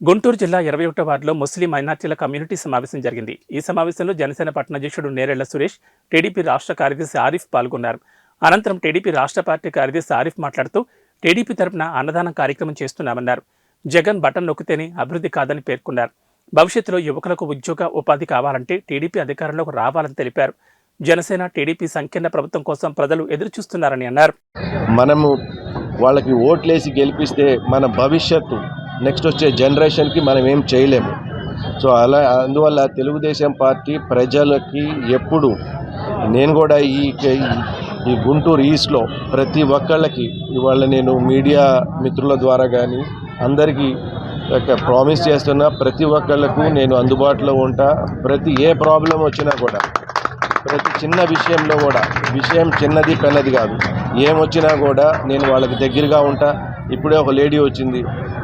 గుంటూరు జిల్లా ఇరవై ఒకటో వార్డులో ముస్లిం మైనార్టీల కమ్యూనిటీ సమావేశం జరిగింది. ఈ సమావేశంలో జనసేన పట్టణాధ్యక్షుడు నేరెళ్ళ సురేష్ టీడీపీ రాష్ట్ర కార్యదర్శి ఆరిఫ్ పాల్గొన్నారు. అనంతరం టీడీపీ రాష్ట్ర పార్టీ కార్యదర్శి ఆరిఫ్ మాట్లాడుతూ టీడీపీ తరపున అన్నదానం కార్యక్రమం చేస్తున్నామన్నారు. జగన్ బటన్ నొక్కితేనే అభివృద్ధి కాదని పేర్కొన్నారు. భవిష్యత్తులో యువకులకు ఉద్యోగ ఉపాధి కావాలంటే టీడీపీ అధికారంలోకి రావాలని తెలిపారు. జనసేన టీడీపీ సంకీర్ణ ప్రభుత్వం కోసం ప్రజలు ఎదురుచూస్తున్నారని అన్నారు. మనము వాళ్ళకి ఓట్లేసి గెలిపిస్తే మన భవిష్యత్తు నెక్స్ట్ వచ్చే జనరేషన్కి మనం ఏం చేయలేము. సో అలా అందువల్ల తెలుగుదేశం పార్టీ ప్రజలకి ఎప్పుడు నేను కూడా ఈ ఈ గుంటూరు ఈస్ట్లో ప్రతి ఒక్కళ్ళకి ఇవాళ నేను మీడియా మిత్రుల ద్వారా కానీ అందరికీ ప్రామిస్ చేస్తున్నా ప్రతి ఒక్కళ్ళకు నేను అందుబాటులో ఉంటా ప్రతి ఏ ప్రాబ్లం వచ్చినా కూడా ప్రతి చిన్న విషయంలో కూడా విషయం చిన్నది పెన్నది కాదు. ఏమొచ్చినా కూడా నేను వాళ్ళకి దగ్గరగా ఉంటా. ఇప్పుడే ఒక లేడీ వచ్చింది.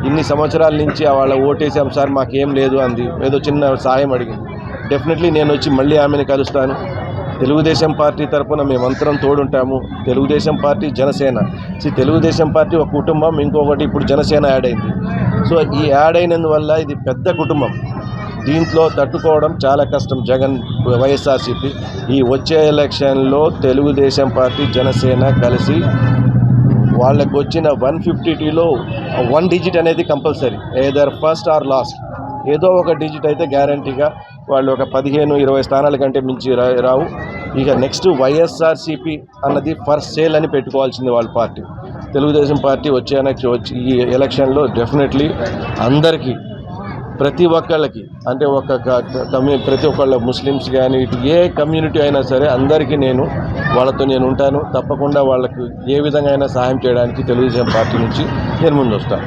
ఇన్ని సంవత్సరాల నుంచి వాళ్ళ ఓటేసాం సార్ మాకేం లేదు అంది. ఏదో చిన్న సాయం అడిగింది. డెఫినెట్లీ నేను వచ్చి మళ్ళీ ఆమెను కలుస్తాను. తెలుగుదేశం పార్టీ తరఫున మేమంతరం తోడుంటాము. Telugu Desam party Janasena. So Telugu Desam party ఒక కుటుంబం ఇంకొకటి ఇప్పుడు జనసేన యాడ్ అయింది. సో ఈ యాడ్ అయినందువల్ల ఇది పెద్ద కుటుంబం. దీంట్లో తట్టుకోవడం చాలా కష్టం. జగన్ వైఎస్ఆర్సీపీ. ఈ వచ్చే ఎలక్షన్లో తెలుగుదేశం పార్టీ జనసేన కలిసి వాళ్ళకు వచ్చిన వన్ ఫిఫ్టీటీలో వన్ డిజిట్ అనేది compulsory. Either first or last ఏదో ఒక డిజిట్ అయితే గ్యారంటీగా వాళ్ళు ఒక పదిహేను ఇరవై స్థానాల కంటే మించి రా- రావు. ఇక నెక్స్ట్ వైఎస్ఆర్సీపీ అన్నది ఫస్ట్ సేల్ అని పెట్టుకోవాల్సింది వాళ్ళ పార్టీ. తెలుగుదేశం పార్టీ వచ్చే వచ్చి ఈ ఎలక్షన్లో డెఫినెట్లీ అందరికీ ప్రతి ఒక్కళ్ళకి అంటే ఒక కమ్యూ ప్రతి ఒక్కళ్ళ ముస్లిమ్స్ కానీ ఇటు ఏ కమ్యూనిటీ అయినా సరే అందరికీ నేను వాళ్ళతో నేను ఉంటాను. తప్పకుండా వాళ్ళకు ఏ విధంగా అయినా సహాయం చేయడానికి తెలుగుదేశం పార్టీ నుంచి నేను ముందు వస్తాను